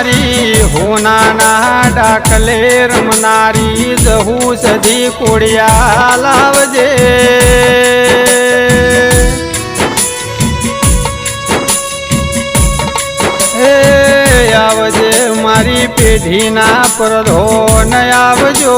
મારી હોનાના ડાકલે રમનારી જહુ સધી કોડિયા લાવજે. આવજે મારી પેઢીના પરધો ન આવજો.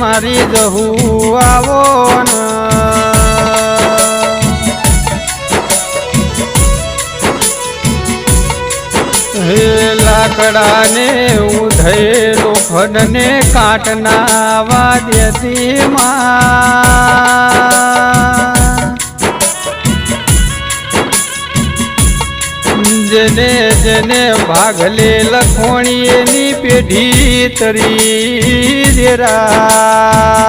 મારી દહુ આવો હે લાકડાને ઉધયેલો ખડને કાટના વાદ્યથી જેને જને ભાગલે લખોણી એની પેઢી તરી દેરા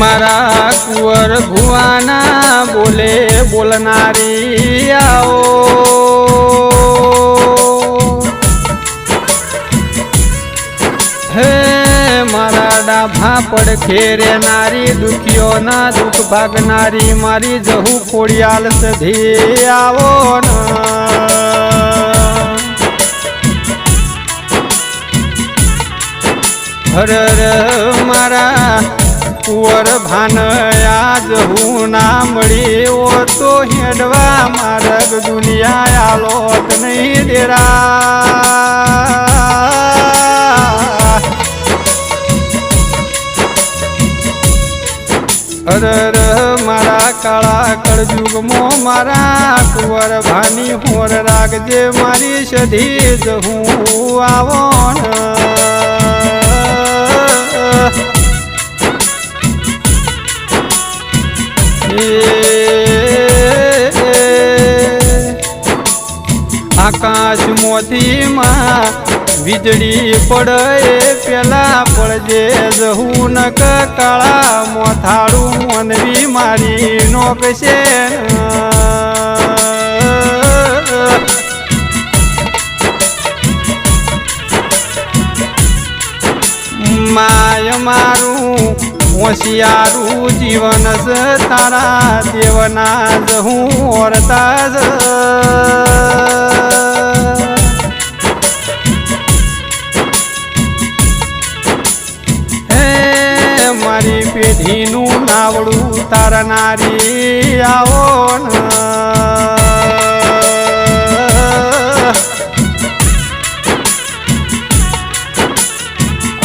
મારા કુંવર ભુવાના બોલે બોલનારી આવો. મારા ખેરે નારી રેનારી દુખીઓના દુઃખ ભાગનારી, મારી જહુ ખોડિયાલ સધી આવો ન. હર મારા કુંવર ભાન આજ હું ના મળી ઓ તો હેડવા મારગ દુનિયા આલોક નહીં દેરા. અરર મારા કાળા કળજુગમાં મારા કુંવર ભાની હોર રાખજે મારી સધી જ હું આવો આકાશ મોતી મોતીમાં વીજળી પડે પેલા પડજે જહું નક કાળા મોથાળું મનવી મારી નોકશે માય મારું હોશિયારું જીવન જ તારા દેવના જ. હું ઓરતા જ. પેઢીનું નાવડું તારનારી આવો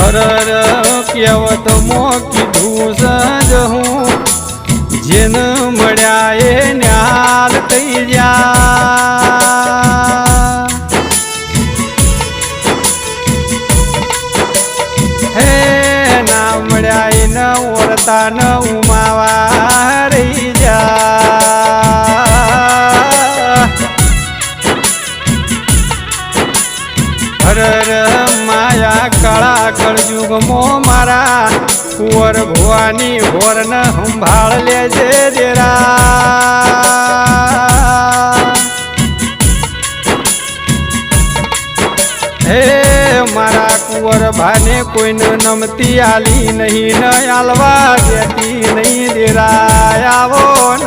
અરર કહેવત મો કીધું સજ હું. જેન મળ્યા એ ન્યાલ થઈ જા હે ના મળ્યા એ ન ઓરતા ન હરર માયા કાળા કળજુગમો મારા, કુંવર ભુવાની હોરન સંભાળ લેજે દેરા હે મારા કુંવર ભાને કોઈને નમતી આલી નહીં, ન આલવા દેતી નહીં દેરા આવો ન.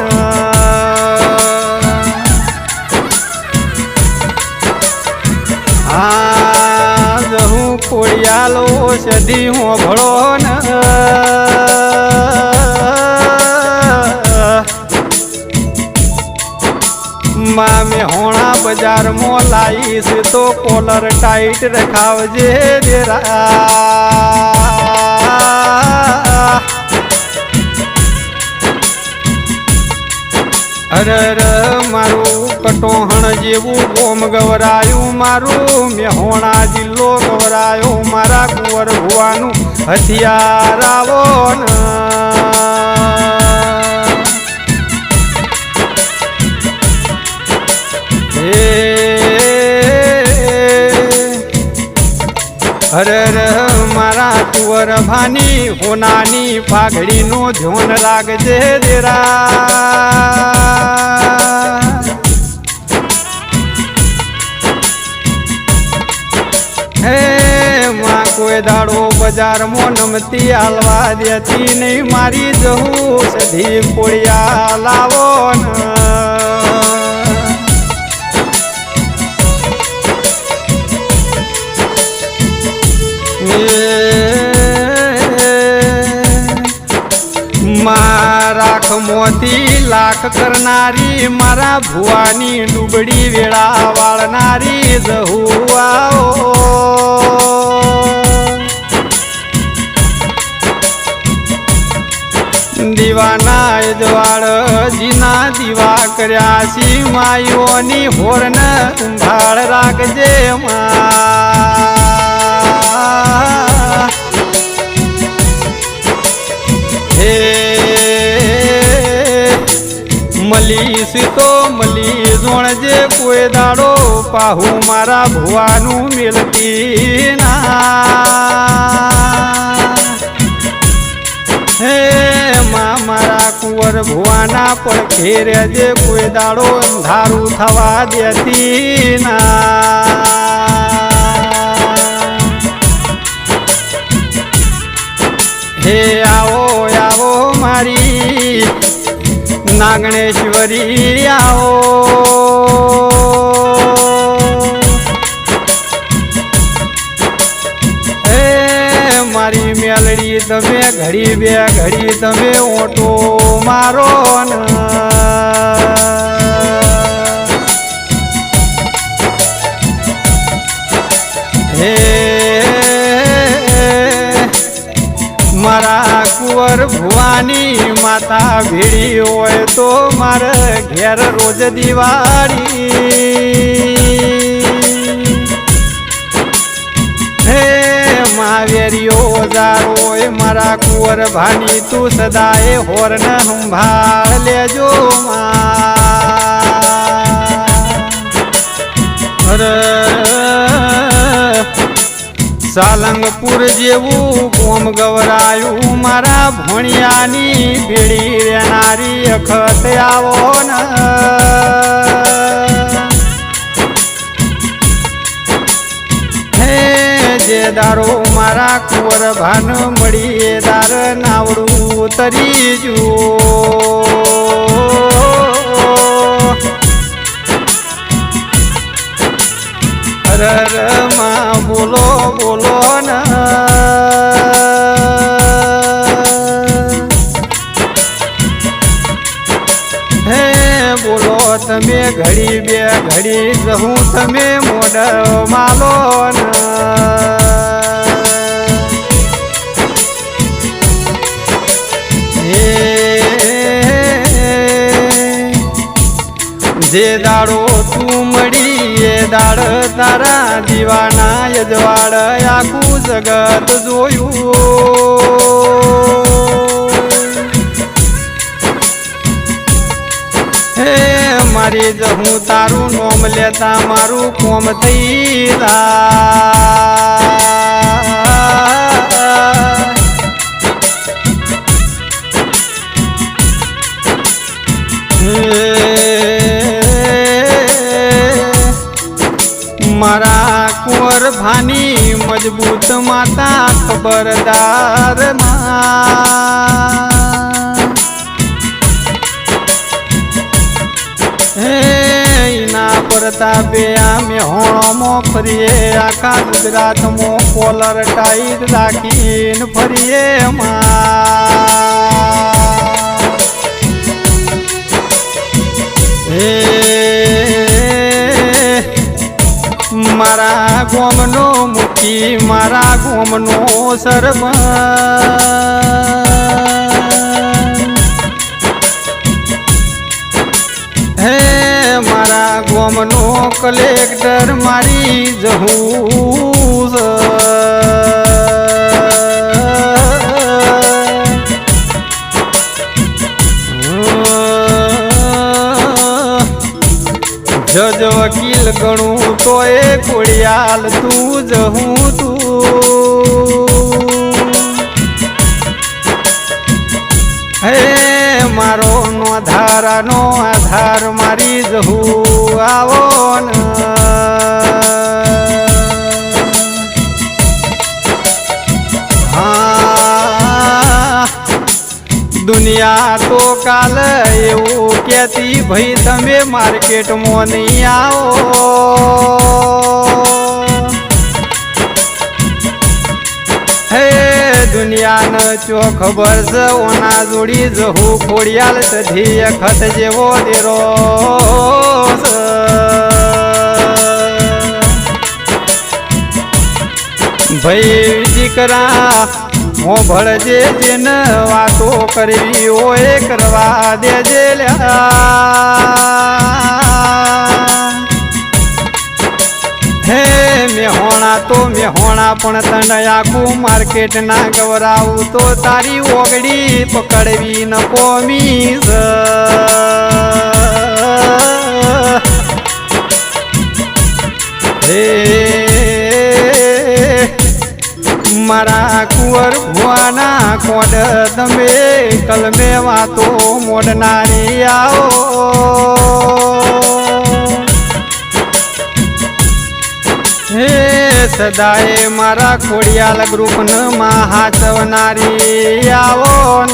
આજ કોળિયાલો સદી હું ભળો ન. મામે હોણા બજારમાં લાઈશ તો કોલર ટાઈટ રખાવજે દેરા. હરર મારું કટોહણ જેવું ગોમ ગવરાયું મારું. મેહોણા જિલ્લો ગવરાયો મારા કુંવર ભુવાનું હથિયાર આવો હરર હે કુંવર ભાની હોનાની પાઘડીનું ધ્યોન રાખજે દેરા. હે, માં કોઈ દાડો બજારમાં નમતી હાલવા દેતી નહીં, મારી જહું સધી કોળિયા લાવો ન. મારાખ મોતી લાખ કરનારી, મારા ભુવાની ડુબડી વેળા વાળનારી જહુઆઓ દીવાના જવાળ જીના દીવા કર્યા સી માયોની હોરને સંભાળ રાખજે મા. મલીશ તો મલી જોણજે કોઈ દાડો પાહુ મારા ભુવાનું મિલતી ના. હે મા મારા કુંવર ભુવાના પડખે જે કોઈ દાડો અંધારું થવા દેતી ના. હે આવો આવો મારી નાગણેશ્વરી આવો. હે મારી મેલડી તમે ઘડી બે ઘડી તમે ઓટો મારો હે કુંવર ભુવાની માતા ભીડી હોય તો મારે ઘેર રોજ દિવાળી. હે માવેરીઓ જારો મારા કુંવર ભાની, તું સદાય હોરન સંભાળ લેજો મા સાલંગપુર જેવું કોમ ગવરાયું. મારા ભણિયાની ભીડી રહેનારી અખત આવો ને. જે દારો મારા કુંવર ભાન મળી એ દાર નાવડું તરી જુઓ. હર ઘડી બે ઘડી જહું તમે મોડો માલો જે દાડો તું મળી એ દાડ તારા દીવાના યજવાડ આખું જગત જોયું. હે મારી જ હું તારું નોમ લેતા મારું કોમ થઈ મારા કુંવર ભાની મજબૂત માતા ખબરદારમાં પ્રતાપે આમે હોણોમાં ફરીએ આખા ગુજરાતમાં કોલર ટાઈટ રાખીને ફરીએ હે મારા ગોમનો મુખી મારા ગોમનો સરપંચ ગોમનો કલેક્ટર મારી જહું જજ વકીલ ગણું તો એ કોળિયાલ તું હું તું. નો ધારાનો આધાર મારી જહું આવો ને. દુનિયા તો કાલ એવું કહેતી, ભાઈ તમે માર્કેટમાં નહીં આવો. હે દુનિયાને ચો ખબર ઓના જોડી જહું ખોડિયાલ સધી ખત જેવો દેરો. ભાઈ દીકરા હો ભળજે જેન વાતો કરવી હોય કરવા દેજે લ્યા હે મેહોણા તો મેહોણા, પણ તને આખું માર્કેટ ના ગવરાવું તો તારી ઓગડી પકડવી ન કોમી મારા કુંવર ભુવાના કોડ તમે કલમે વાતો મોડનારી આવો. હે સદાય મારા ખોડિયાલ ગ્રુપનમાં હાચવનારી આવો ન.